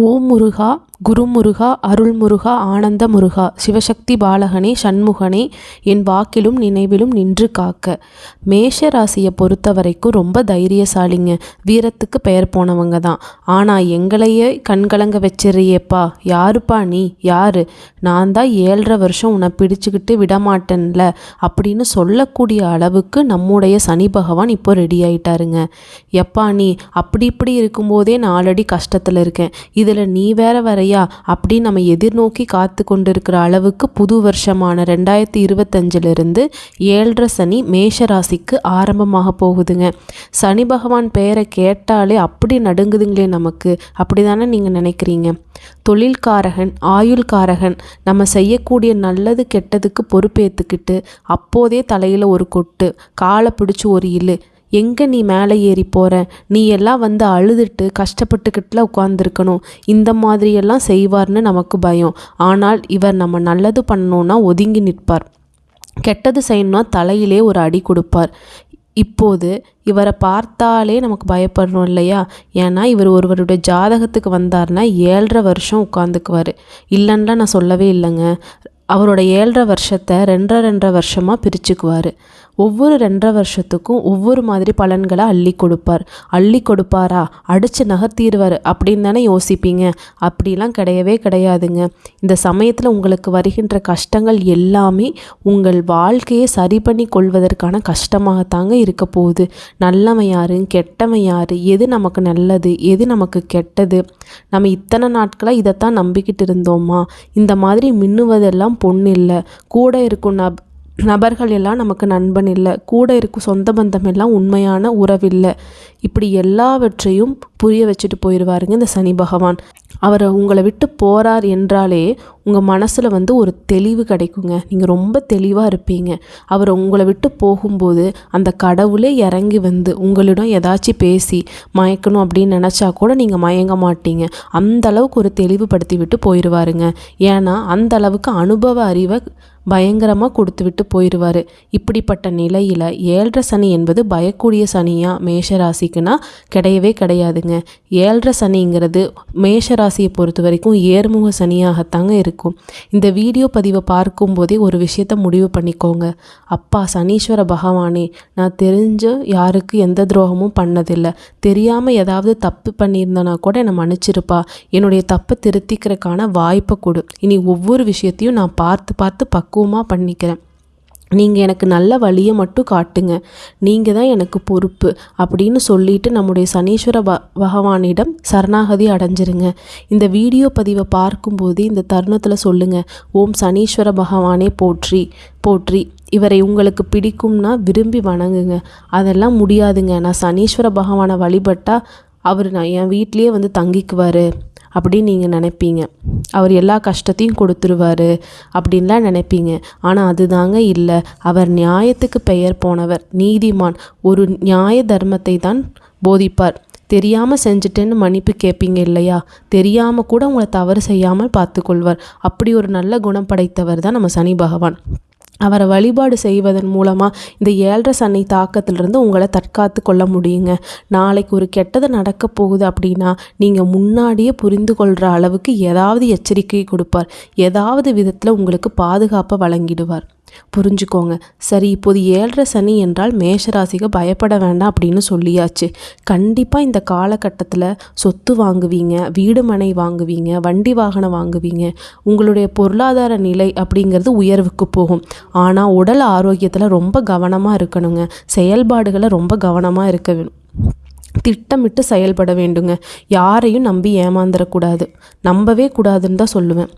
ஓம் முருகா குருமுருகா அருள்முருகா ஆனந்த முருகா சிவசக்தி பாலகனே சண்முகனே என் வாக்கிலும் நினைவிலும் நின்று காக்க. மேஷ ராசியை பொறுத்த வரைக்கும் ரொம்ப தைரியசாலிங்க. வீரத்துக்கு பெயர் போனவங்க தான். ஆனால் எங்களையே கண்கலங்க வச்சிருறியேப்பா யாருப்பா நீ? யாரு? நான் தான் ஏழரை வருஷம் உன்னை பிடிச்சுக்கிட்டு விடமாட்டேன்ல. அப்படின்னு சொல்லக்கூடிய அளவுக்கு நம்முடைய சனி பகவான் இப்போ ரெடி ஆயிட்டாருங்க. எப்பா நீ? அப்படி இப்படி இருக்கும்போதே நாலடி கஷ்டத்தில் இருக்கேன். இதில் நீ வேற வரைய அப்படின்னு நம்ம எதிர்நோக்கி காத்து கொண்டிருக்கிற அளவுக்கு புது வருஷமான ரெண்டாயிரத்தி இருபத்தஞ்சிலிருந்து ஏழரை சனி மேஷ ராசிக்கு ஆரம்பமாக போகுதுங்க. சனி பகவான் பெயரை கேட்டாலே அப்படி நடுங்குதுங்களே நமக்கு. அப்படி தானே நீங்கள் நினைக்கிறீங்க? தொழில்காரகன் ஆயுள்காரகன் நம்ம செய்யக்கூடிய நல்லது கெட்டதுக்கு பொறுப்பேற்றுக்கிட்டு அப்போதே தலையில் ஒரு கொட்டு காலை பிடிச்சி ஒரு இழு எங்கே நீ மேலே ஏறி போகிற நீ எல்லாம் வந்து அழுதுட்டு கஷ்டப்பட்டுக்கிட்டுல உட்காந்துருக்கணும் இந்த மாதிரியெல்லாம் செய்வார்னு நமக்கு பயம். ஆனால் இவர் நம்ம நல்லது பண்ணணுன்னா ஒதுங்கி நிற்பார். கெட்டது செய்யணும்னா தலையிலே ஒரு அடி கொடுப்பார். இப்போது இவரை பார்த்தாலே நமக்கு பயப்படுறோம் இல்லையா? ஏன்னா இவர் ஒருவருடைய ஜாதகத்துக்கு வந்தார்னா ஏழரை வருஷம் உட்காந்துக்குவார் இல்லைன்னா நான் சொல்லவே இல்லைங்க. அவரோட ஏழரை வருஷத்தை ரெண்டரை ரெண்டரை வருஷமாக பிரிச்சுக்குவார். ஒவ்வொரு ரெண்டரை வருஷத்துக்கும் ஒவ்வொரு மாதிரி பலன்களை அள்ளி கொடுப்பார். அள்ளி கொடுப்பாரா? அடித்து நகர்த்திடுவார். அப்படின்னு தானே யோசிப்பீங்க. அப்படிலாம் கிடையவே கிடையாதுங்க. இந்த சமயத்தில் உங்களுக்கு வருகின்ற கஷ்டங்கள் எல்லாமே உங்கள் வாழ்க்கையை சரி பண்ணி கொள்வதற்கான கஷ்டமாகத்தாங்க இருக்க போகுது. நல்லவன் யாரு? கெட்டவன் யாரு? எது நமக்கு நல்லது? எது நமக்கு கெட்டது? நம்ம இத்தனை நாட்களாக இதைத்தான் நம்பிக்கிட்டு இருந்தோமா? இந்த மாதிரி மின்னுவதெல்லாம் பொண்ணு இல்லை. கூட இருக்கும் நப் நபர்கள் எல்லாம் நமக்கு நண்பன் இல்லை. கூட இருக்கும் சொந்த பந்தம் எல்லாம் உண்மையான உறவில்லை இப்படி எல்லாவற்றையும் புரிய வச்சுட்டு போயிடுவாருங்க இந்த சனி பகவான். அவர் உங்களை விட்டு போகிறார் என்றாலே உங்கள் மனசில் வந்து ஒரு தெளிவு கிடைக்குங்க. நீங்கள் ரொம்ப தெளிவாக இருப்பீங்க. அவர் உங்களை விட்டு போகும்போது அந்த கடவுளே இறங்கி வந்து உங்களிடம் ஏதாச்சும் பேசி மயக்கணும் அப்படின்னு நினச்சா கூட நீங்கள் மயங்க மாட்டீங்க. அந்த அளவுக்கு ஒரு தெளிவுபடுத்தி விட்டு போயிடுவாருங்க ஏன்னா அந்த அளவுக்கு அனுபவ அறிவை பயங்கரமாக கொடுத்து விட்டு போயிடுவார் இப்படிப்பட்ட நிலையில் ஏழரை சனி என்பது பயக்கூடிய சனியாக மேஷராசிக்குன்னா கிடையவே கிடையாதுங்க. ஏழரை சனிங்கிறது மேஷராசியை பொறுத்த வரைக்கும் ஏர்முக சனியாகத்தாங்க இருக்கும். இந்த வீடியோ பதிவை பார்க்கும்போதே ஒரு விஷயத்த முடிவு பண்ணிக்கோங்க. அப்பா சனீஸ்வர பகவானே நான் தெரிஞ்ச யாருக்கு எந்த துரோகமும் பண்ணதில்லை. தெரியாமல் ஏதாவது தப்பு பண்ணியிருந்தனா கூட என்னை மன்னிச்சிருப்பா. என்னுடைய தப்பை திருத்திக்கிறதுக்கான வாய்ப்பை கொடு. இனி ஒவ்வொரு விஷயத்தையும் நான் பார்த்து பார்த்து பக்குவமாக பண்ணிக்கிறேன். நீங்கள் எனக்கு நல்ல வழியை மட்டும் காட்டுங்க. நீங்கள் தான் எனக்கு பொறுப்பு அப்படின்னு சொல்லிட்டு நம்முடைய சனீஸ்வர ப பகவானிடம் சரணாகதி அடைஞ்சிருங்க. இந்த வீடியோ பதிவை பார்க்கும்போது இந்த தருணத்தில் சொல்லுங்கள் ஓம் சனீஸ்வர பகவானே போற்றி போற்றி. இவரை உங்களுக்கு பிடிக்கும்னா விரும்பி வணங்குங்க. அதெல்லாம் முடியாதுங்க. நான் சனீஸ்வர பகவானை வழிபட்டால் அவர் நான் என் வீட்லேயே வந்து தங்கிக்குவார். அப்படின்னு நீங்கள் நினைப்பீங்க. அவர் எல்லா கஷ்டத்தையும் கொடுத்துருவாரு அப்படின்லாம் நினைப்பீங்க. ஆனால் அதுதாங்க இல்லை. அவர் நியாயத்துக்கு பெயர் போனவர் நீதிமான். ஒரு நியாய தர்மத்தை தான் போதிப்பார். தெரியாமல் செஞ்சுட்டேன்னு மன்னிப்பு கேட்பீங்க இல்லையா? தெரியாமல் கூட உங்களை தவறு செய்யாமல் பார்த்துக்கொள்வார். அப்படி ஒரு நல்ல குணம் படைத்தவர் தான் நம்ம சனி பகவான். அவரை வழிபாடு செய்வதன் மூலமாக இந்த ஏழரை சனி தாக்கத்திலிருந்து உங்களை தற்காத்து கொள்ள முடியுங்க. நாளைக்கு ஒரு கெட்டது நடக்க போகுது அப்படின்னா நீங்கள் முன்னாடியே புரிந்து கொள்கிற அளவுக்கு ஏதாவது எச்சரிக்கை கொடுப்பார். ஏதாவது விதத்தில் உங்களுக்கு பாதுகாப்பை வழங்கிடுவார். புரிஞ்சுக்கோங்க. சரி இப்போது ஏழரை சனி என்றால் மேஷராசிக்கு பயப்பட வேண்டாம் அப்படின்னு சொல்லியாச்சு. கண்டிப்பாக இந்த காலகட்டத்தில் சொத்து வாங்குவீங்க வீடு மனை வாங்குவீங்க வண்டி வாகனம் வாங்குவீங்க. உங்களுடைய பொருளாதார நிலை அப்படிங்கிறது உயர்வுக்கு போகும். ஆனால் உடல் ஆரோக்கியத்தில் ரொம்ப கவனமாக இருக்கணுங்க. செயல்பாடுகளை ரொம்ப கவனமாக இருக்க வேணும். திட்டமிட்டு செயல்பட வேண்டுங்க. யாரையும் நம்பி ஏமாந்துடக்கூடாது நம்பவே கூடாதுன்னு தான் சொல்லுவேன்.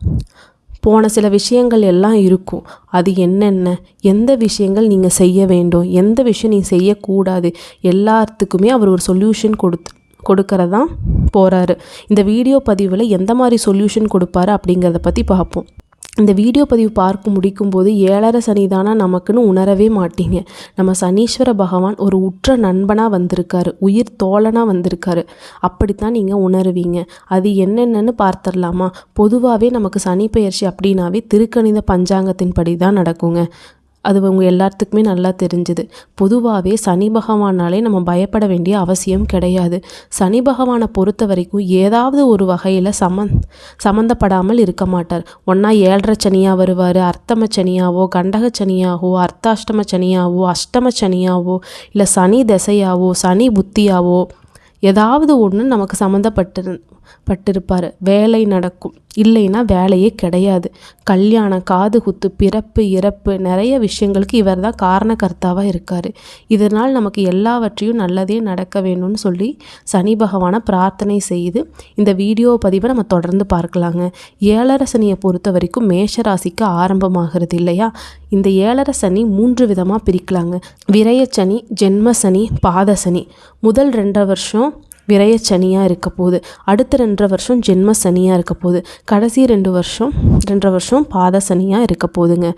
போன சில விஷயங்கள் எல்லாம் இருக்கும். அது என்னென்ன? எந்த விஷயங்கள் நீங்கள் செய்ய வேண்டும்? எந்த விஷயம் நீங்கள் செய்யக்கூடாது? எல்லாத்துக்குமே அவர் ஒரு சொல்யூஷன் கொடுத்து கொடுக்கறதான் போகிறாரு இந்த வீடியோ பதிவில் எந்த மாதிரி சொல்யூஷன் கொடுப்பாரு அப்படிங்கிறத பற்றி பார்ப்போம். இந்த வீடியோ பதிவு பார்க்க முடிக்கும்போது ஏழரை சனிதானா நமக்குன்னு உணரவே மாட்டீங்க. நம்ம சனீஸ்வர பகவான் ஒரு உற்ற நண்பனாக வந்திருக்காரு உயிர் தோழனாக வந்திருக்காரு. அப்படித்தான் நீங்கள் உணருவீங்க. அது என்னென்னன்னு பார்த்துடலாமா? பொதுவாகவே நமக்கு சனி பயிற்சி அப்படின்னாவே திருக்கணித பஞ்சாங்கத்தின் படி தான் நடக்குங்க. அது அவங்க எல்லாத்துக்குமே நல்லா தெரிஞ்சுது. பொதுவாகவே சனி பகவானாலே நம்ம பயப்பட வேண்டிய அவசியம் கிடையாது. சனி பகவானை பொறுத்த வரைக்கும் ஏதாவது ஒரு வகையில் சமந் சம்மந்தப்படாமல் இருக்க மாட்டார். ஒன்றா ஏழரை சனியாக வருவார் அர்த்தம சனியாவோ கண்டக சனியாகவோ அர்த்தாஷ்டம சனியாவோ அஷ்டம சனியாவோ இல்லை சனி திசையாவோ சனி புத்தியாவோ ஏதாவது ஒன்று நமக்கு சம்மந்தப்பட்டு பட்டிருப்பார். வேலை நடக்கும். இல்லைன்னா வேலையே கிடையாது. கல்யாணம் காது குத்து பிறப்பு இறப்பு நிறைய விஷயங்களுக்கு இவர் தான் காரணக்கர்த்தாவாக இருக்கார். இதனால் நமக்கு எல்லாவற்றையும் நல்லதே நடக்க வேணும்னு சொல்லி சனி பகவானை பிரார்த்தனை செய்து இந்த வீடியோ பதிவை நம்ம தொடர்ந்து பார்க்கலாங்க. ஏழரை சனியை பொறுத்த வரைக்கும் மேஷராசிக்கு ஆரம்பமாகிறது இல்லையா? இந்த ஏழரை சனி மூன்று விதமாக பிரிக்கலாங்க. விரயச்சனி ஜென்ம சனி முதல் ரெண்டரை வருஷம் விரைய சனியாக இருக்க போகுது. அடுத்த ரெண்டரை வருஷம் ஜென்ம சனியாக இருக்க போகுது. கடைசி ரெண்டு வருஷம் ரெண்டரை வருஷம் பாத சனியாக இருக்க போகுதுங்க.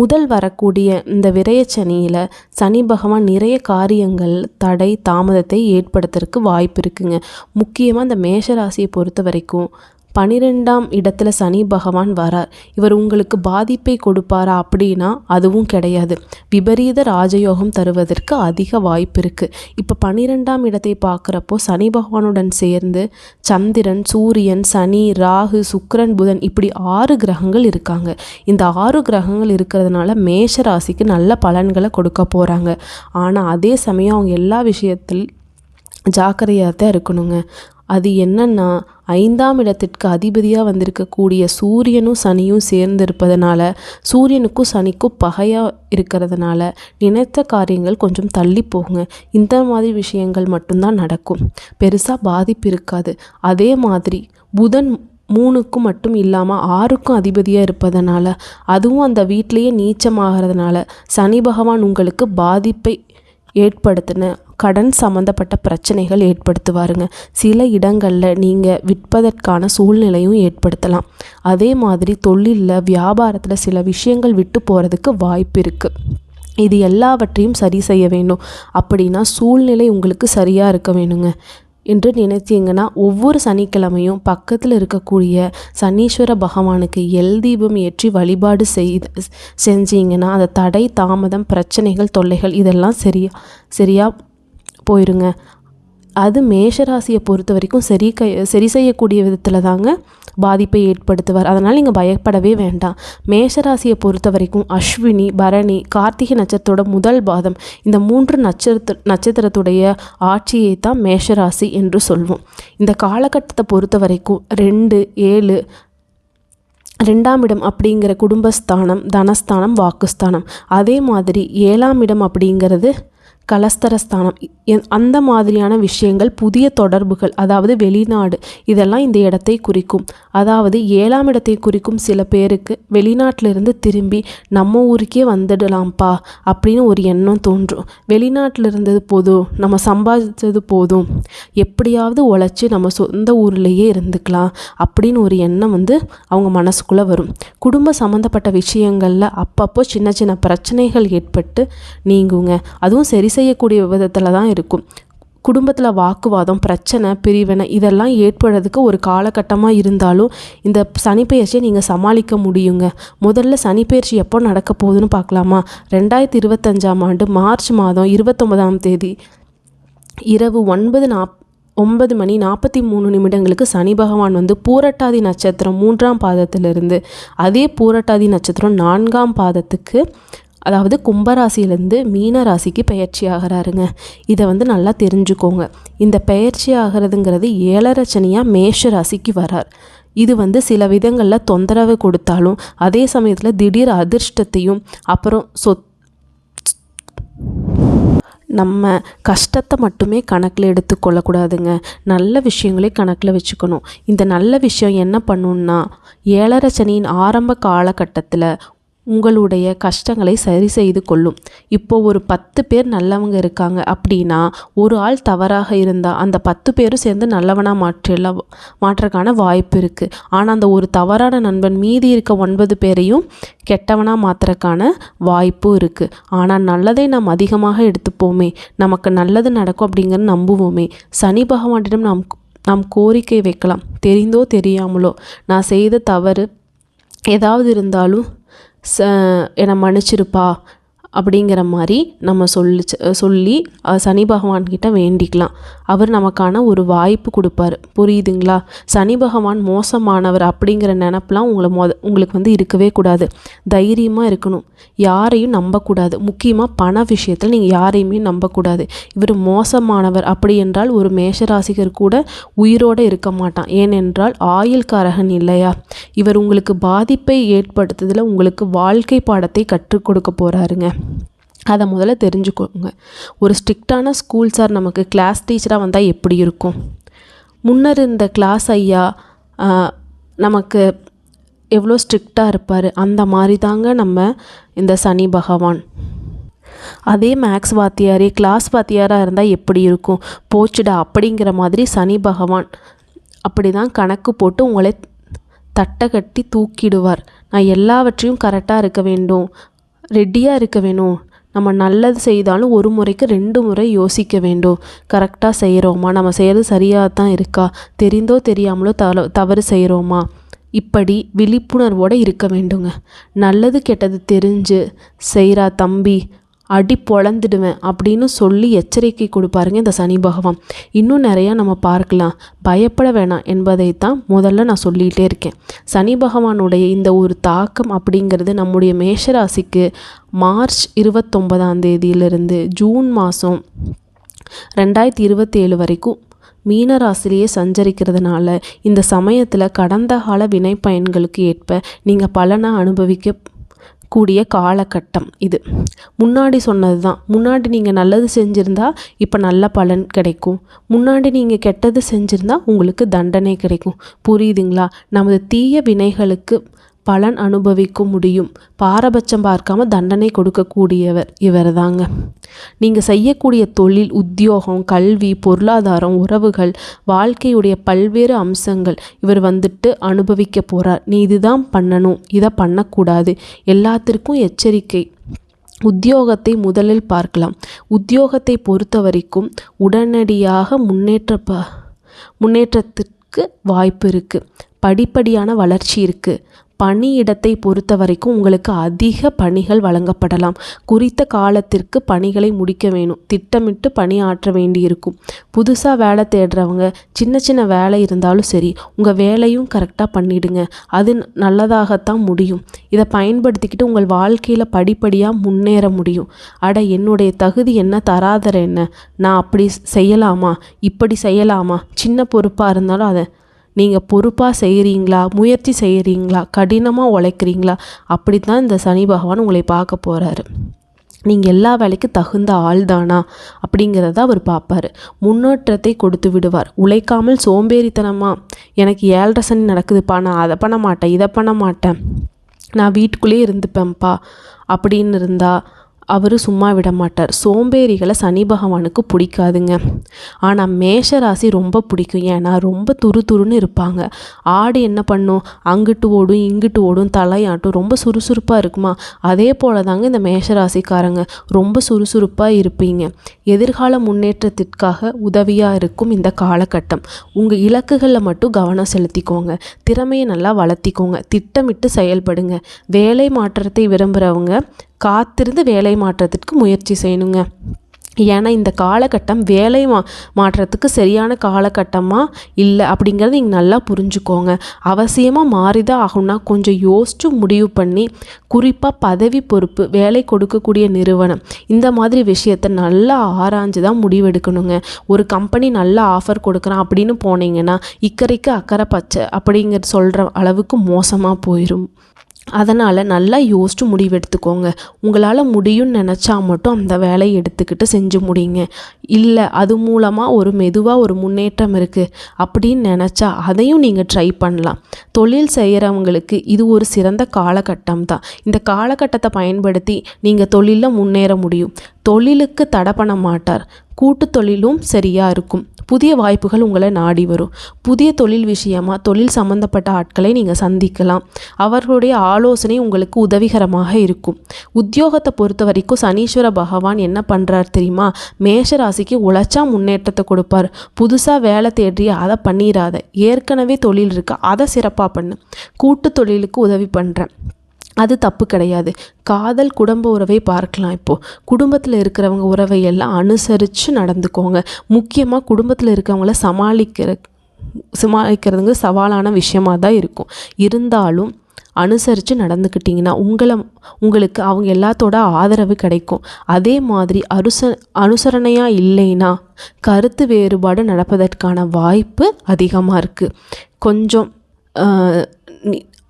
முதல் வரக்கூடிய இந்த விரைய சனியில் சனி பகவான் நிறைய காரியங்கள் தடை தாமதத்தை ஏற்படுத்துறதுக்கு வாய்ப்பு இருக்குங்க. முக்கியமாக இந்த மேஷராசியை பொறுத்த வரைக்கும் பனிரெண்டாம் இடத்துல சனி பகவான் வரார். இவர் உங்களுக்கு பாதிப்பை கொடுப்பாரா அப்படின்னா அதுவும் கிடையாது. விபரீத ராஜயோகம் தருவதற்கு அதிக வாய்ப்பு இருக்குது இப்போ பனிரெண்டாம் இடத்தை பார்க்குறப்போ சனி பகவானுடன் சேர்ந்து சந்திரன் சூரியன் சனி ராகு சுக்கரன் புதன் இப்படி ஆறு கிரகங்கள் இருக்காங்க. இந்த ஆறு கிரகங்கள் இருக்கிறதுனால மேஷ ராசிக்கு நல்ல பலன்களை கொடுக்க போகிறாங்க ஆனால் அதே சமயம் அவங்க எல்லா விஷயத்தில் ஜாக்கிரதையாக தான் இருக்கணுங்க. அது என்னன்னா ஐந்தாம் இடத்திற்கு அதிபதியாக வந்திருக்கக்கூடிய சூரியனும் சனியும் சேர்ந்து இருப்பதனால சூரியனுக்கும் சனிக்கும் பகையாக இருக்கிறதுனால நினைத்த காரியங்கள் கொஞ்சம் தள்ளி போகுங்க. இந்த மாதிரி விஷயங்கள் மட்டும்தான் நடக்கும். பெருசாக பாதிப்பு இருக்காது. அதே மாதிரி புதன் மூணுக்கும் மட்டும் இல்லாமல் ஆறுக்கும் அதிபதியாக இருப்பதனால அதுவும் அந்த வீட்லேயே நீச்சமாகிறதுனால சனி பகவான் உங்களுக்கு பாதிப்பை ஏற்படுத்தின கடன் சம்மந்தப்பட்ட பிரச்சனைகள் ஏற்படுத்துவாருங்க. சில இடங்களில் நீங்கள் விற்பதற்கான சூழ்நிலையும் ஏற்படுத்தலாம். அதே மாதிரி தொழிலில் வியாபாரத்தில் சில விஷயங்கள் விட்டு போகிறதுக்கு வாய்ப்பு இருக்குது இது எல்லாவற்றையும் சரி செய்ய வேண்டும். அப்படின்னா சூழ்நிலை உங்களுக்கு சரியாக இருக்க வேணுங்க. என்று நினைத்தீங்கன்னா ஒவ்வொரு சனிக்கிழமையும் பக்கத்தில் இருக்கக்கூடிய சனீஸ்வர பகவானுக்கு எல் தீபம் ஏற்றி வழிபாடு செய்து செஞ்சீங்கன்னா அந்த தடை தாமதம் பிரச்சனைகள் தொல்லைகள் இதெல்லாம் சரியா சரியாக போயிருங்க. அது மேஷராசியை பொறுத்த வரைக்கும் சரி கை சரி செய்யக்கூடிய விதத்தில் தாங்க பாதிப்பை ஏற்படுத்துவார். அதனால் நீங்கள் பயப்படவே வேண்டாம். மேஷராசியை பொறுத்த வரைக்கும் அஸ்வினி பரணி கார்த்திகை நட்சத்திரத்தோட முதல் பாதம் இந்த மூன்று நட்சத்திர நட்சத்திரத்துடைய ஆட்சியை தான் மேஷராசி என்று சொல்வோம். இந்த காலகட்டத்தை பொறுத்த வரைக்கும் ரெண்டு ஏழு ரெண்டாம் இடம் அப்படிங்கிற குடும்பஸ்தானம் தனஸ்தானம் வாக்குஸ்தானம். அதே மாதிரி ஏழாம் இடம் அப்படிங்கிறது கலஸ்தரஸ்தானம். அந்த மாதிரியான விஷயங்கள் புதிய தொடர்புகள் அதாவது வெளிநாடு இதெல்லாம் இந்த இடத்தை குறிக்கும். அதாவது ஏழாம் இடத்தை குறிக்கும் சில பேருக்கு வெளிநாட்டிலிருந்து திரும்பி நம்ம ஊருக்கே வந்துடலாம்ப்பா அப்படின்னு ஒரு எண்ணம் தோன்றும். வெளிநாட்டில் இருந்தது போதும் நம்ம சம்பாதிச்சது போதும். எப்படியாவது உழைச்சி நம்ம சொந்த ஊர்லேயே இருந்துக்கலாம் அப்படின்னு ஒரு எண்ணம் வந்து அவங்க மனசுக்குள்ளே வரும். குடும்ப சம்மந்தப்பட்ட விஷயங்களில் அப்பப்போ சின்ன சின்ன பிரச்சனைகள் ஏற்பட்டு நீங்குங்க. அதுவும் சரி செய்யக்கூடிய விதத்தில் தான் இருக்கும். குடும்பத்தில் வாக்குவாதம் பிரச்சனை பிரிவினை இதெல்லாம் ஏற்படுறதுக்கு ஒரு காலகட்டமாக இருந்தாலும் இந்த சனிப்பெயர்ச்சியை நீங்கள் சமாளிக்க முடியுங்க. முதல்ல சனிப்பெயர்ச்சி எப்போ நடக்க போகுதுன்னு பார்க்கலாமா? ரெண்டாயிரத்தி இருபத்தஞ்சாம் ஆண்டு மார்ச் மாதம் இருபத்தொன்பதாம் தேதி இரவு ஒன்பது நாப் ஒன்பது மணி நாற்பத்தி மூணு நிமிடங்களுக்கு சனி பகவான் வந்து பூரட்டாதி நட்சத்திரம் மூன்றாம் பாதத்திலிருந்து அதே பூரட்டாதி நட்சத்திரம் நான்காம் பாதத்துக்கு அதாவது கும்பராசிலேருந்து மீன ராசிக்கு பயிற்சி ஆகிறாருங்க. இதை வந்து நல்லா தெரிஞ்சுக்கோங்க. இந்த பயிற்சி ஆகிறதுங்கிறது ஏழரசனியாக மேஷ ராசிக்கு வரார். இது வந்து சில விதங்களில் தொந்தரவு கொடுத்தாலும் அதே சமயத்தில் திடீர் அதிர்ஷ்டத்தையும் அப்புறம் சொத் நம்ம கஷ்டத்தை மட்டுமே கணக்கில் எடுத்துக்கொள்ளக்கூடாதுங்க நல்ல விஷயங்களே கணக்கில் வச்சுக்கணும். இந்த நல்ல விஷயம் என்ன பண்ணுன்னா ஏழரை சனியின் ஆரம்ப காலகட்டத்தில் உங்களுடைய கஷ்டங்களை சரி செய்து கொள்ளும். இப்போ ஒரு பத்து பேர் நல்லவங்க இருக்காங்க அப்படின்னா ஒரு ஆள் தவறாக இருந்தால் அந்த பத்து பேரும் சேர்ந்து நல்லவனாக மாற்றலாம் மாற்றக்கான வாய்ப்பு இருக்குது ஆனால் அந்த ஒரு தவறான நண்பன் மீதி இருக்க ஒன்பது பேரையும் கெட்டவனாக மாற்றுறக்கான வாய்ப்பும் இருக்குது ஆனால் நல்லதை நாம் அதிகமாக எடுத்துப்போமே. நமக்கு நல்லது நடக்கும் அப்படிங்கிறத நம்புவோமே. சனி பகவானிடம் நாம் நாம் கோரிக்கை வைக்கலாம். தெரிந்தோ தெரியாமலோ. நான் செய்த தவறு ஏதாவது இருந்தாலும் ச என்னை மன்னிச்சிருப்பா. அப்படிங்கிற மாதிரி நம்ம சொல்லி சொல்லி சனி பகவான்கிட்ட வேண்டிக்கலாம். அவர் நமக்கான ஒரு வாய்ப்பு கொடுப்பாரு. புரியுதுங்களா? சனி பகவான் மோசமானவர் அப்படிங்கிற நினப்பெலாம் உங்களை மொத உங்களுக்கு வந்து இருக்கவே கூடாது. தைரியமாக இருக்கணும். யாரையும் நம்பக்கூடாது. முக்கியமாக பண விஷயத்தில் நீங்கள் யாரையுமே நம்பக்கூடாது. இவர் மோசமானவர் அப்படி என்றால் ஒரு மேஷராசிகர் கூட உயிரோடு இருக்க மாட்டான். ஏனென்றால் ஆயுள்காரகன் இல்லையா? இவர் உங்களுக்கு பாதிப்பை ஏற்படுத்துதில் உங்களுக்கு வாழ்க்கை பாடத்தை கற்றுக் கொடுக்க போகிறாருங்க அதை முதல்ல தெரிஞ்சுக்கோங்க. ஒரு ஸ்ட்ரிக்டான ஸ்கூல் சார் நமக்கு கிளாஸ் டீச்சராக வந்தால் எப்படி இருக்கும்? முன்னர் இருந்த கிளாஸ் ஐயா நமக்கு எவ்வளோ ஸ்ட்ரிக்டாக இருப்பார்? அந்த மாதிரி தாங்க நம்ம இந்த சனி பகவான். அதே மேக்ஸ் வாத்தியாரே கிளாஸ் வாத்தியாராக இருந்தால் எப்படி இருக்கும்? போச்சுடா அப்படிங்கிற மாதிரி சனி பகவான் அப்படி தான் கணக்கு போட்டு உங்களை தட்டை கட்டி தூக்கிடுவார். நான் எல்லாவற்றையும் கரெக்டாக இருக்க வேண்டும். ரெடியாக இருக்க வேணும். நம்ம நல்லது செய்தாலும் ஒரு முறைக்கு ரெண்டு முறை யோசிக்க வேண்டும். கரெக்டாக செய்கிறோமா நம்ம செய்கிறது சரியாக தான் இருக்கா? தெரிந்தோ தெரியாமலோ தவ தவறு செய்கிறோமா இப்படி விழிப்புணர்வோடு இருக்க வேண்டுங்க. நல்லது கெட்டது தெரிஞ்சு செய்கிறா தம்பி அடி பொழந்துடுவேன் அப்படின்னு சொல்லி எச்சரிக்கை கொடுப்பாருங்க இந்த சனி பகவான். இன்னும் நிறையா நம்ம பார்க்கலாம். பயப்பட வேணாம் என்பதை தான் முதல்ல நான் சொல்லிகிட்டே இருக்கேன். சனி பகவானுடைய இந்த ஒரு தாக்கம் அப்படிங்கிறது நம்முடைய மேஷராசிக்கு மார்ச் இருபத்தொன்பதாம் தேதியிலிருந்து ஜூன் மாதம் ரெண்டாயிரத்தி இருபத்தேழு வரைக்கும் மீனராசிலேயே சஞ்சரிக்கிறதுனால இந்த சமயத்தில் கடந்த கால வினை பயன்களுக்கு ஏற்ப நீங்கள் பலனை அனுபவிக்க கூடிய காலகட்டம் இது. முன்னாடி சொன்னது தான் முன்னாடி நீங்கள் நல்லது செஞ்சுருந்தா இப்போ நல்ல பலன் கிடைக்கும். முன்னாடி நீங்கள் கெட்டது செஞ்சுருந்தா உங்களுக்கு தண்டனை கிடைக்கும். புரியுதுங்களா? நமது தீய வினைகளுக்கு பலன் அனுபவிக்க முடியும். பாரபட்சம் பார்க்காம தண்டனை கொடுக்கக்கூடியவர் இவர் தாங்க நீங்கள் செய்யக்கூடிய தொழில் உத்தியோகம் கல்வி பொருளாதாரம் உறவுகள் வாழ்க்கையுடைய பல்வேறு அம்சங்கள் இவர் வந்துட்டு அனுபவிக்க போகிறார் நீ இதுதான் பண்ணணும். இதை பண்ணக்கூடாது. எல்லாத்திற்கும் எச்சரிக்கை. உத்தியோகத்தை முதலில் பார்க்கலாம். உத்தியோகத்தை பொறுத்த வரைக்கும் உடனடியாக முன்னேற்ற ப முன்னேற்றத்திற்கு வாய்ப்பு இருக்குது படிப்படியான வளர்ச்சி இருக்குது பணியிடத்தை பொறுத்த வரைக்கும் உங்களுக்கு அதிக பணிகள் வழங்கப்படலாம். குறித்த காலத்திற்கு பணிகளை முடிக்க வேணும். திட்டமிட்டு பணி ஆற்ற வேண்டியிருக்கும். புதுசாக வேலை தேடுறவங்க சின்ன சின்ன வேலை இருந்தாலும் சரி உங்கள் வேலையும் கரெக்டாக பண்ணிடுங்க. அது நல்லதாகத்தான் முடியும். இதை பயன்படுத்திக்கிட்டு உங்கள் வாழ்க்கையில் படிப்படியாக முன்னேற முடியும். அட என்னுடைய தகுதி என்ன தராதர என்ன? நான் அப்படி செய்யலாமா? இப்படி செய்யலாமா? சின்ன பொறுப்பாக இருந்தாலும் அதை நீங்கள் பொறுப்பாக செய்கிறீங்களா முயற்சி செய்கிறீங்களா கடினமாக உழைக்கிறீங்களா? அப்படி தான் இந்த சனி பகவான் உங்களை பார்க்க போகிறாரு நீங்கள் எல்லா வேலைக்கும் தகுந்த ஆள் தானா அப்படிங்கிறத அவர் பார்ப்பார். முன்னேற்றத்தை கொடுத்து விடுவார். உழைக்காமல் சோம்பேறித்தனமா? எனக்கு ஏழரை சனி நடக்குதுப்பா. நான் அதை பண்ண மாட்டேன் இதை பண்ண மாட்டேன். நான் வீட்டுக்குள்ளேயே இருந்துப்பேன்ப்பா. அப்படின்னு இருந்தால் அவர் சும்மா விட மாட்டார் சோம்பேறிகளை சனி பகவானுக்கு பிடிக்காதுங்க. ஆனால் மேஷ ராசி ரொம்ப பிடிக்கும். ஏன்னா ரொம்ப துரு துருன்னு இருப்பாங்க. ஆடு என்ன பண்ணும்? அங்கிட்டு ஓடும் இங்கிட்டு ஓடும் தலையாட்டும். ரொம்ப சுறுசுறுப்பாக இருக்குமா? அதே போல தாங்க இந்த மேஷ ராசிக்காரங்க ரொம்ப சுறுசுறுப்பாக இருப்பீங்க. எதிர்கால முன்னேற்றத்திற்காக உதவியாக இருக்கும் இந்த காலகட்டம். உங்கள் இலக்குகளில் மட்டும் கவனம் செலுத்திக்கோங்க. திறமையை நல்லா வளர்த்திக்கோங்க. திட்டமிட்டு செயல்படுங்க. வேலை மாற்றத்தை விரும்புகிறவங்க காத்திருந்து வேலை மாற்றத்திற்கு முயற்சி செய்யணுங்க. ஏன்னா இந்த காலகட்டம் வேலை மா மாற்றத்துக்கு சரியான காலகட்டமாக இல்லை அப்படிங்கிறத நீங்கள் நல்லா புரிஞ்சுக்கோங்க. அவசியமாக மாறிதான் ஆகும்னா கொஞ்சம் யோசித்து முடிவு பண்ணி குறிப்பாக பதவி பொறுப்பு வேலை கொடுக்கக்கூடிய நிறுவனம் இந்த மாதிரி விஷயத்தை நல்லா ஆராய்ஞ்சு தான் முடிவெடுக்கணுங்க. ஒரு கம்பெனி நல்லா ஆஃபர் கொடுக்குறான் அப்படின்னு போனீங்கன்னா இக்கரைக்கு அக்கறை பச்சை அப்படிங்கிற சொல்கிற அளவுக்கு மோசமாக போயிடும் அதனால் நல்லா யோசிச்சு முடிவெடுத்துக்கோங்க. உங்களால் முடியும்னு நினச்சா மட்டும் அந்த வேலையை எடுத்துக்கிட்டு செஞ்சு முடியுங்க இல்லை அது மூலமாக ஒரு மெதுவாக ஒரு முன்னேற்றம் இருக்குது அப்படின்னு நினச்சா அதையும் நீங்கள் ட்ரை பண்ணலாம். தொழில் செய்கிறவங்களுக்கு இது ஒரு சிறந்த காலகட்டம் தான் இந்த காலகட்டத்தை பயன்படுத்தி நீங்கள் தொழிலில் முன்னேற முடியும். தொழிலுக்கு தடை பண்ண மாட்டார். கூட்டு தொழிலும் சரியாக இருக்கும். புதிய வாய்ப்புகள் உங்களை நாடி வரும். புதிய தொழில் விஷயமாக தொழில் சம்பந்தப்பட்ட ஆட்களை நீங்கள் சந்திக்கலாம். அவர்களுடைய ஆலோசனை உங்களுக்கு உதவிகரமாக இருக்கும். உத்தியோகத்தை பொறுத்த வரைக்கும் சனீஸ்வர பகவான் என்ன பண்ணுறார் தெரியுமா? மேஷராசிக்கு உழைச்சா முன்னேற்றத்தை கொடுப்பார். புதுசாக வேலை தேடி அதை பண்ணிடாத ஏற்கனவே தொழில் இருக்கு. அதை சிறப்பாக பண்ணு. கூட்டு தொழிலுக்கு உதவி பண்ணுறேன் அது தப்பு கிடையாது. காதல் குடும்ப உறவை பார்க்கலாம் இப்போது குடும்பத்தில் இருக்கிறவங்க உறவை எல்லாம் அனுசரித்து நடந்துக்கோங்க. முக்கியமாக குடும்பத்தில் இருக்கிறவங்கள சமாளிக்கிற சமாளிக்கிறதுங்க சவாலான விஷயமா தான் இருக்கும். இருந்தாலும் அனுசரித்து நடந்துக்கிட்டிங்கன்னா உங்களை உங்களுக்கு அவங்க எல்லாத்தோட ஆதரவு கிடைக்கும். அதே மாதிரி அனுச அனுசரணையாக இல்லைன்னா கருத்து வேறுபாடு நடப்பதற்கான வாய்ப்பு அதிகமாக இருக்குது கொஞ்சம்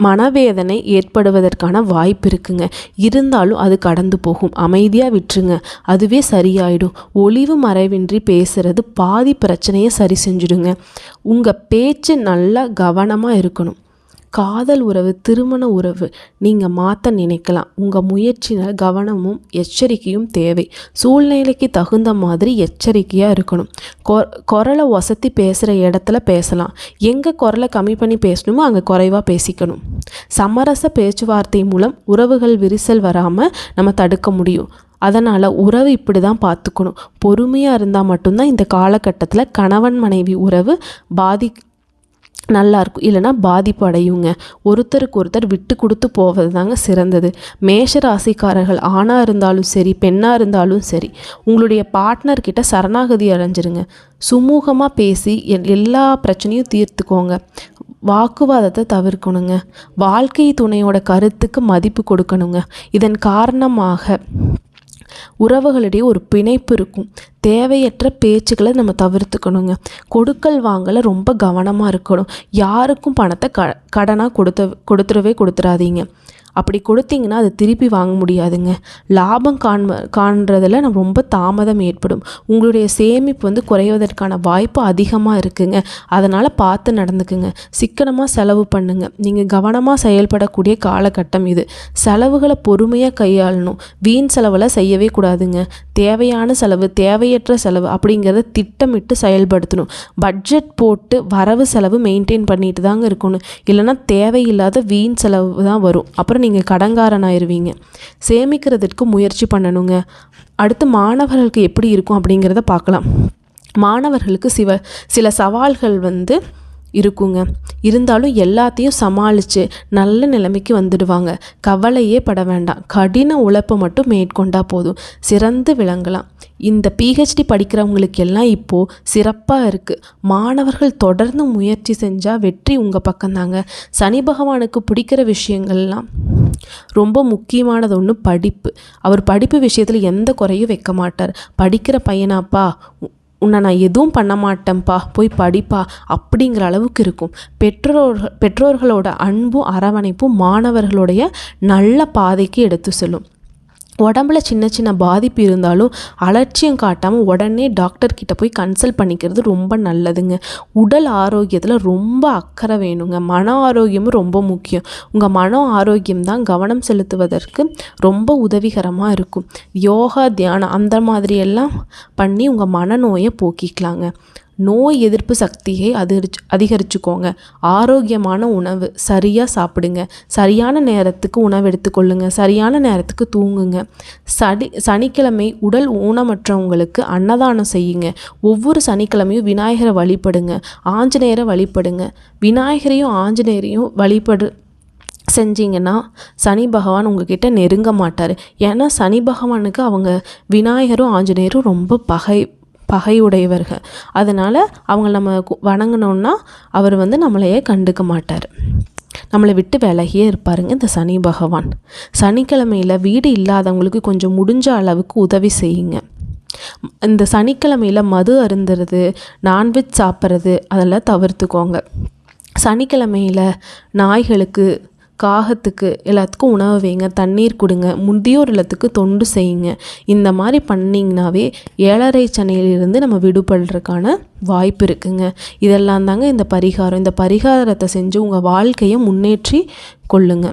மனவேதனை ஏற்படுவதற்கான வாய்ப்பு இருக்குங்க. இருந்தாலும் அது கடந்து போகும். அமைதியாக விட்டுருங்க. அதுவே சரியாயிடும். ஒளிவு மறைவின்றி பேசுகிறது பாதி பிரச்சனையை சரி செஞ்சுடுங்க. உங்கள் பேச்சு நல்லா கவனமாக இருக்கணும். காதல் உறவு திருமண உறவு நீங்கள் மாற்ற நினைக்கலாம். உங்கள் முயற்சினால் கவனமும் எச்சரிக்கையும் தேவை. சூழ்நிலைக்கு தகுந்த மாதிரி எச்சரிக்கையாக இருக்கணும். கொ குரலை ஒசத்தி பேசுகிற இடத்துல பேசலாம். எங்கே குரலை கம்மி பண்ணி பேசணுமோ அங்கே குறைவாக பேசிக்கணும். சமரச பேச்சுவார்த்தை மூலம் உறவுகள் விரிசல் வராமல் நம்ம தடுக்க முடியும். அதனால் உறவு இப்படி தான் பார்த்துக்கணும் பொறுமையாக இருந்தால் மட்டும்தான் இந்த காலகட்டத்தில் கணவன் மனைவி உறவு பாதி நல்லாயிருக்கும் இல்லைனா இல்லைன்னா பாதிப்பு அடையுங்க. ஒருத்தருக்கு ஒருத்தர் விட்டு கொடுத்து போவது தாங்க சிறந்தது. மேஷ ராசிக்காரர்கள் ஆணாக இருந்தாலும் சரி பெண்ணாக இருந்தாலும் சரி உங்களுடைய பார்ட்னர்கிட்ட சரணாகதி அடைஞ்சிருங்க. சுமூகமாக பேசி எல்லா பிரச்சனையும் தீர்த்துக்கோங்க. வாக்குவாதத்தை தவிர்க்கணுங்க. வாழ்க்கை துணையோட கருத்துக்கு மதிப்பு கொடுக்கணுங்க. இதன் காரணமாக உறவுகளிடையே ஒரு பிணைப்பு இருக்கும். தேவையற்ற பேச்சுக்களை நம்ம தவிர்த்துக்கணுங்க. கொடுக்கல் வாங்கலை ரொம்ப கவனமாக இருக்கணும். யாருக்கும் பணத்தை க கடனாக கொடுத்த கொடுத்துடவே கொடுத்துடாதீங்க அப்படி கொடுத்தீங்கன்னா அது திருப்பி வாங்க முடியாதுங்க. லாபம் காண்ப காண்றதில் நம்ம ரொம்ப தாமதம் ஏற்படும். உங்களுடைய சேமிப்பு வந்து குறைவதற்கான வாய்ப்பு அதிகமாக இருக்குங்க. அதனால் பார்த்து நடந்துக்குங்க. சிக்கனமாக செலவு பண்ணுங்க. நீங்கள் கவனமாக செயல்படக்கூடிய காலகட்டம் இது. செலவுகளை பொறுமையாக கையாளணும். வீண் செலவெல்லாம் செய்யவே கூடாதுங்க. தேவையான செலவு தேவையற்ற செலவு அப்படிங்கிறத திட்டமிட்டு செயல்படுத்தணும். பட்ஜெட் போட்டு வரவு செலவு மெயின்டைன் பண்ணிட்டு தாங்க இருக்கணும். இல்லைன்னா தேவையில்லாத வீண் செலவு தான் வரும். அப்புறம் நீங்கள் கடங்காரனாயிருவீங்க. சேமிக்கிறதுக்கு முயற்சி பண்ணணுங்க. அடுத்து மாணவர்களுக்கு எப்படி இருக்கும் அப்படிங்கிறத பார்க்கலாம். மாணவர்களுக்கு சிவ சில சவால்கள் வந்து இருக்குங்க. இருந்தாலும் எல்லாத்தையும் சமாளித்து நல்ல நிலைமைக்கு வந்துடுவாங்க. கவலையே பட வேண்டாம். கடின உழைப்பை மட்டும் மேற்கொண்டா போதும். சிறந்து விளங்கலாம். இந்த பிஹெச்டி படிக்கிறவங்களுக்கு எல்லாம் இப்போது சிறப்பாக இருக்குது மாணவர்கள் தொடர்ந்து முயற்சி செஞ்சால் வெற்றி உங்கள் பக்கம்தாங்க சனி பகவானுக்கு பிடிக்கிற விஷயங்கள்லாம் ரொம்ப முக்கியமானது ஒன்று படிப்பு. அவர் படிப்பு விஷயத்தில் எந்த குறையும் வைக்க மாட்டார். படிக்கிற பையனாப்பா உ- உன்னை நான் எதுவும் பண்ண மாட்டேன்ப்பா போய் படிப்பா அப்படிங்கிற அளவுக்கு இருக்கும். பெற்றோர்கள் பெற்றோர்களோட அன்பும் அரவணைப்பும் மாணவர்களுடைய நல்ல பாதைக்கு எடுத்து செல்லும். உடம்புல சின்ன சின்ன பாதிப்பு இருந்தாலும் அலட்சியம் காட்டாமல் உடனே டாக்டர்கிட்ட போய் கன்சல்ட் பண்ணிக்கிறது ரொம்ப நல்லதுங்க. உடல் ஆரோக்கியத்தில் ரொம்ப அக்கறை வேணுங்க. மன ஆரோக்கியமும் ரொம்ப முக்கியம். உங்கள் மன ஆரோக்கியம் தான் கவனம் செலுத்துவதற்கு ரொம்ப உதவிகரமாக இருக்கும். யோகா தியானம் அந்த மாதிரியெல்லாம் பண்ணி உங்கள் மனநோயை போக்கிக்கலாங்க. நோய் எதிர்ப்பு சக்தியை அதிகரிச்சு அதிகரிச்சுக்கோங்க. ஆரோக்கியமான உணவு சரியாக சாப்பிடுங்க. சரியான நேரத்துக்கு உணவு எடுத்துக்கொள்ளுங்க. சரியான நேரத்துக்கு தூங்குங்க. சனி சனிக்கிழமை உடல் ஊனமற்றவங்களுக்கு அன்னதானம் செய்யுங்க. ஒவ்வொரு சனிக்கிழமையும் விநாயகரை வழிபடுங்க. ஆஞ்சநேயரை வழிபடுங்க. விநாயகரையும் ஆஞ்சநேயரையும் வழிபடு செஞ்சிங்கன்னா சனி பகவான் உங்ககிட்ட நெருங்க மாட்டார். ஏன்னா சனி பகவானுக்கு அவங்க விநாயகரும் ஆஞ்சநேயரும் ரொம்ப பகை பகையுடையவர்கள். அதனால் அவங்கள நம்ம வணங்கினோன்னா அவர் வந்து நம்மளையே கண்டுக்க மாட்டார். நம்மளை விட்டு விலகியே இருப்பாருங்க இந்த சனி பகவான். சனிக்கிழமையில் வீடு இல்லாதவங்களுக்கு கொஞ்சம் முடிஞ்ச அளவுக்கு உதவி செய்யுங்க. இந்த சனிக்கிழமையில் மது அருந்துறது நான்வெஜ் சாப்பிட்றது அதெல்லாம் தவிர்த்துக்கோங்க. சனிக்கிழமையில் நாய்களுக்கு காகத்துக்கு எல்லாத்துக்கும் உணவு வைங்க தண்ணீர் கொடுங்க முதியோர் இல்லத்துக்கு தொண்டு செய்யுங்க. இந்த மாதிரி பண்ணிங்கனாவே ஏழரை சனியிலிருந்து நம்ம விடுபடுறதுக்கான வாய்ப்பு இருக்குங்க. இதெல்லாம் தாங்க இந்த பரிகாரம். இந்த பரிகாரத்தை செஞ்சு உங்கள் வாழ்க்கையை முன்னேற்றி கொள்ளுங்க.